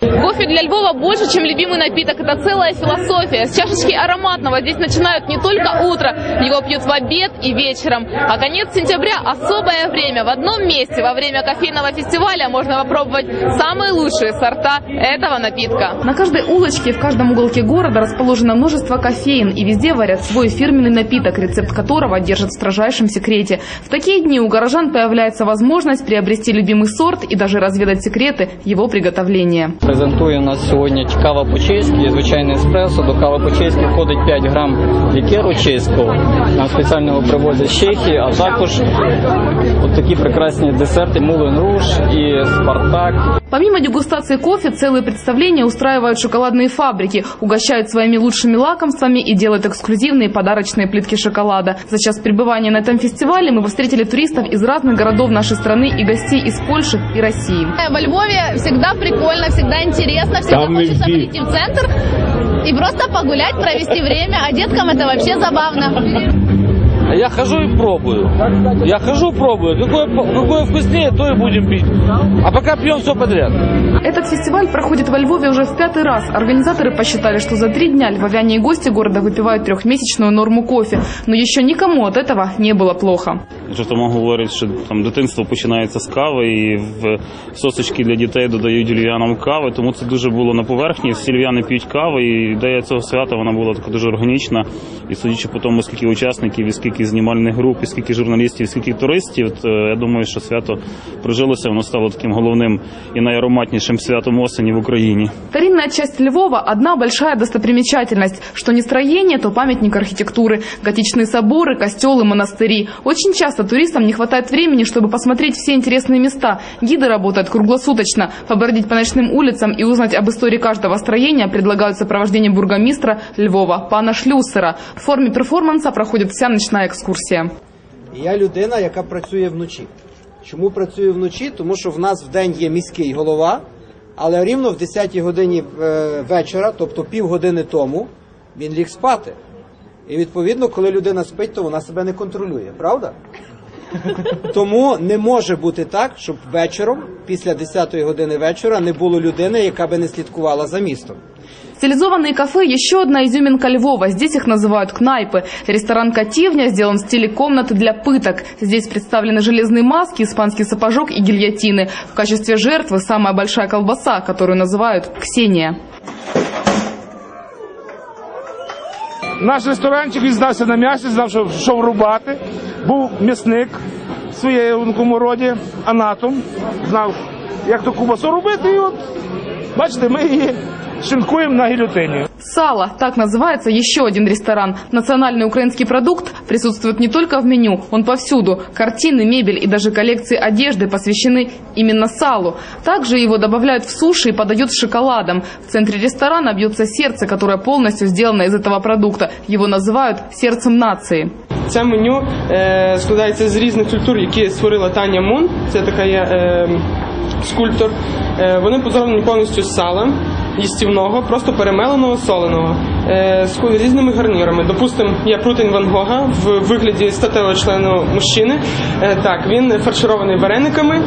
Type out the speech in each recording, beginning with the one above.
Кофе для Львова больше, чем любимый напиток. Это целая философия. С чашечки ароматного здесь начинают не только утро, его пьют в обед и вечером. А конец сентября – особое время. В одном месте во время кофейного фестиваля можно попробовать самые лучшие сорта этого напитка. На каждой улочке, в каждом уголке города расположено множество кофеин, и везде варят свой фирменный напиток, рецепт которого держат в строжайшем секрете. В такие дни у горожан появляется возможность приобрести любимый сорт и даже разведать секреты его приготовления Презентує у нас сьогодні кава по-чеськи, звичайне еспресо. До кави по-чеськи входить 5 грам лікеру чеського. Нам спеціально його привозять з Чехії, а також от такі прекрасні десерти Мулен Руж і Спартак. Помимо дегустации кофе, целые представления устраивают шоколадные фабрики, угощают своими лучшими лакомствами и делают эксклюзивные подарочные плитки шоколада. За час пребывания на этом фестивале мы встретили туристов из разных городов нашей страны и гостей из Польши и России. Во Львове всегда прикольно, всегда интересно, всегда Там хочется иди. прийти в центр и просто погулять, провести время, а деткам это вообще забавно. Я хожу и пробую. Я хожу, пробую. Какое, какое вкуснее, то и будем пить. А пока пьем все подряд. Этот фестиваль проходит во Львове уже в пятый раз. Организаторы посчитали, что за три дня львовяне и гости города выпивают трехмесячную норму кофе. Но еще никому от этого не было плохо. Жартома говорять, що там дитинство починається з кави, і в сосочки для дітей додають львів'янам кави, тому це дуже було на поверхні. Всі львів'яни п'ють кави, і ідея цього свята вона була така дуже органічна. І судячи по тому, скільки учасників, і скільки знімальних груп, і скільки журналістів, і скільки туристів, то я думаю, що свято прожилося, воно стало таким головним і найароматнішим святом осені в Україні. Старинная часть Львова – одна большая достопримечательность. Что не строение, то памятник архитектуры. Готичные соборы, костелы, монастыри. Очень часто туристам не хватает времени, чтобы посмотреть все интересные места. Гиды работают круглосуточно. Побродить по ночным улицам и узнать об истории каждого строения предлагают сопровождение бургомистра Львова, пана Шлюсера. В форме перформанса проходит вся ночная экскурсия. Я людина, яка працює вночі. Чому працюю вночі? Тому що в нас в день є міський голова, але рівно в 10 годині е, вечора, тобто півгодини тому, він ліг спати. І відповідно, коли людина спить, то вона себе не контролює, правда? Тому не може бути так, щоб вечором, після 10 години вечора, не було людини, яка би не слідкувала за містом. Стилизованные кафе – еще одна изюминка Львова. Здесь их называют кнайпы. Ресторан «Кативня» сделан в стиле комнаты для пыток. Здесь представлены железные маски, испанский сапожок и гильотины. В качестве жертвы самая большая колбаса, которую называют «Ксения». Наш ресторанчик і здався на м'ясі, знав, що що врубати. Був м'ясник в своєму роді, анатом, знав, як ту кубасу робити. І от, бачите, ми її шинкуємо на гільотині. Сало – так называется еще один ресторан. Национальный украинский продукт присутствует не только в меню, он повсюду. Картины, мебель и даже коллекции одежды посвящены именно салу. Также его добавляют в суши и подают с шоколадом. В центре ресторана бьется сердце, которое полностью сделано из этого продукта. Его называют сердцем нации. Це меню е, складається з різних культур, які створила Таня Мун. Це така є е, скульптор. Е, вони позроблені повністю з сала Їстівного, просто перемеленого, соленого, е, з різними гарнірами. Допустимо, є прутень Ван Гога в вигляді статевого члену мужчини. Е, так, він фарширований варениками.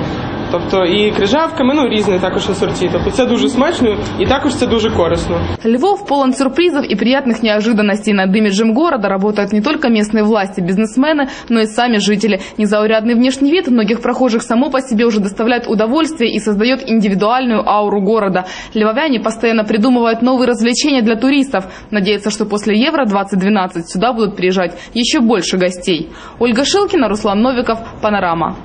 Тобто і крижавками, ну різні також асорті. Тобто це дуже смачно і також це дуже корисно. Львов полон сюрпризов и приятных неожиданностей. Над имиджем города работают не только местные власти, бизнесмены, но и сами жители. Незаурядный внешний вид многих прохожих само по себе уже доставляет удовольствие и создает индивидуальную ауру города. Львовяне постоянно придумывают новые развлечения для туристов. Надеются, что после Евро-2012 сюда будут приезжать еще больше гостей. Ольга Шилкина, Руслан Новиков, Панорама.